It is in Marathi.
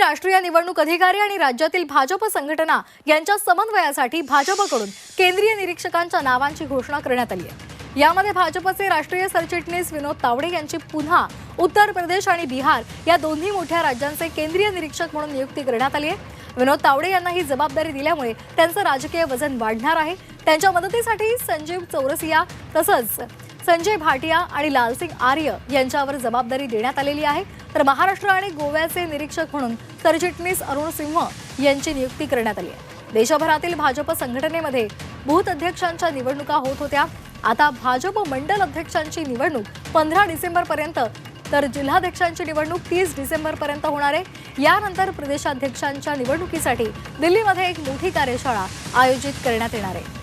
राष्ट्रीय निवडणूक अधिकारी आणि राज्यातील भाजप संघटना यांच्या समन्वयासाठी भाजपकडून केंद्रीय निरीक्षकांच्या नावांची घोषणा करण्यात आली आहे. यामध्ये भाजपचे राष्ट्रीय सरचिटणीस विनोद तावडे यांची पुन्हा उत्तर प्रदेश आणि बिहार या दोन्ही मोठ्या राज्यांचे केंद्रीय निरीक्षक म्हणून नियुक्ती करण्यात आली आहे. विनोद तावडे यांना ही जबाबदारी दिल्यामुळे त्यांचं राजकीय वजन वाढणार आहे. त्यांच्या मदतीसाठी संजीव चौरसिया तसंच संजय भाटिया आणि लालसिंग आर्य यांच्यावर जबाबदारी देण्यात आलेली आहे. तर महाराष्ट्र आणि गोव्याचे निरीक्षक म्हणून सरचिटणीस अरुण सिंह यांची नियुक्ती करण्यात आली आहे. देशभरातील भाजप संघटनेमध्ये बूथ अध्यक्षांच्या निवडणुका होत होत्या. आता भाजप मंडल अध्यक्षांची निवडणूक पंधरा डिसेंबर पर्यंत तर जिल्हाध्यक्षांची निवडणूक तीस डिसेंबर पर्यंत होणार आहे. यानंतर प्रदेशाध्यक्षांच्या निवडणुकीसाठी दिल्लीमध्ये एक मोठी कार्यशाळा आयोजित करण्यात येणार आहे.